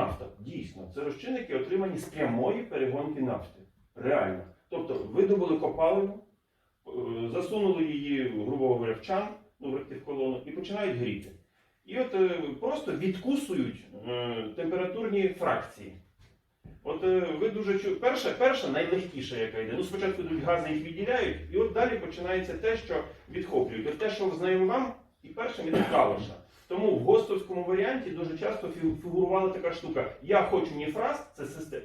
нафта. Дійсно, це розчинники отримані з прямої перегонки нафти. Реально. Тобто видобули копалину, е, засунули її, грубо говоря, в чан, ну, в реактив-колону, і починають гріти. І от е, просто відкусують е, температурні фракції. От ви дуже чу... перша, перша найлегкіша, яка йде. Ну, спочатку йдуть гази, їх відділяють, і от далі починається те, що відхоплюють. От те, що знайомо вам, і першим іде калоша. Тому в гостовському варіанті дуже часто фігурувала така штука. Я хочу ніфраз, це система.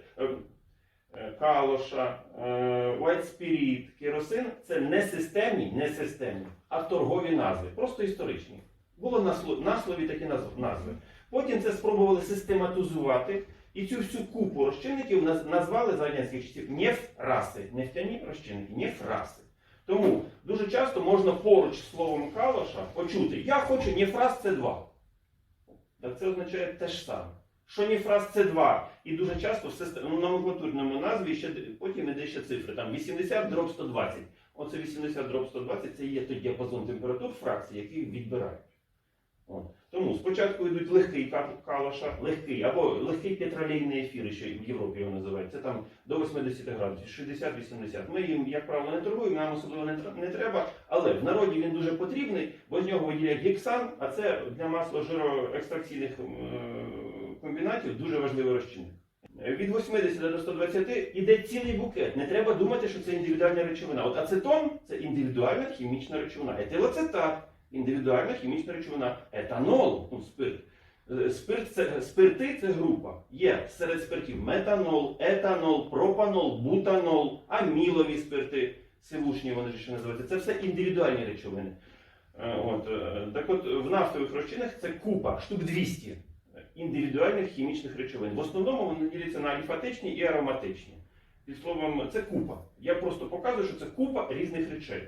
Калоша, е, White Spirit, керосин це не системні, не системні, а торгові назви, просто історичні. Сло- на слові такі назви. Потім це спробували систематизувати, і цю всю купу розчинників назвали за радянських часів нефраси, нефтяні розчинники, нефраси. Тому дуже часто можна поруч з словом калаша почути Я хочу нефраз С2. Так це означає те ж саме. Що нефраз С2. І дуже часто в систем- номенклатурному назві ще потім іде ще цифри. Там 80 дроб 120. Оце 80 дроб 120 це є той діапазон температур фракції, який відбирають. Тому спочатку йдуть легкий ка- калоша, легкий, або легкий петролейний ефір, ще в Європі його називають. Це там до 80 градусів, 60-80. Ми їм, як правило, не торгуємо, нам особливо не, треба. Але в народі він дуже потрібний, бо з нього виділяють гексан, а це для масло-жироекстракційних е, комбінатів дуже важливий розчинник. Від 80 до 120 іде цілий букет. Не треба думати, що це індивідуальна речовина. От ацетон це індивідуальна хімічна речовина. Етилоцетат індивідуальна хімічна речовина. Етанол, ну, спирт. Е, Спирт це, спирти це група. Є серед спиртів метанол, етанол, пропанол, бутанол, амілові спирти, сивушні вони ще називаються. Це все індивідуальні речовини. Е, От, е, так от в нафтових розчинах це купа, штук 200 індивідуальних хімічних речовин. В основному вони діляться на аліфатичні і ароматичні. Під словом, це купа. Я просто показую, що це купа різних речей.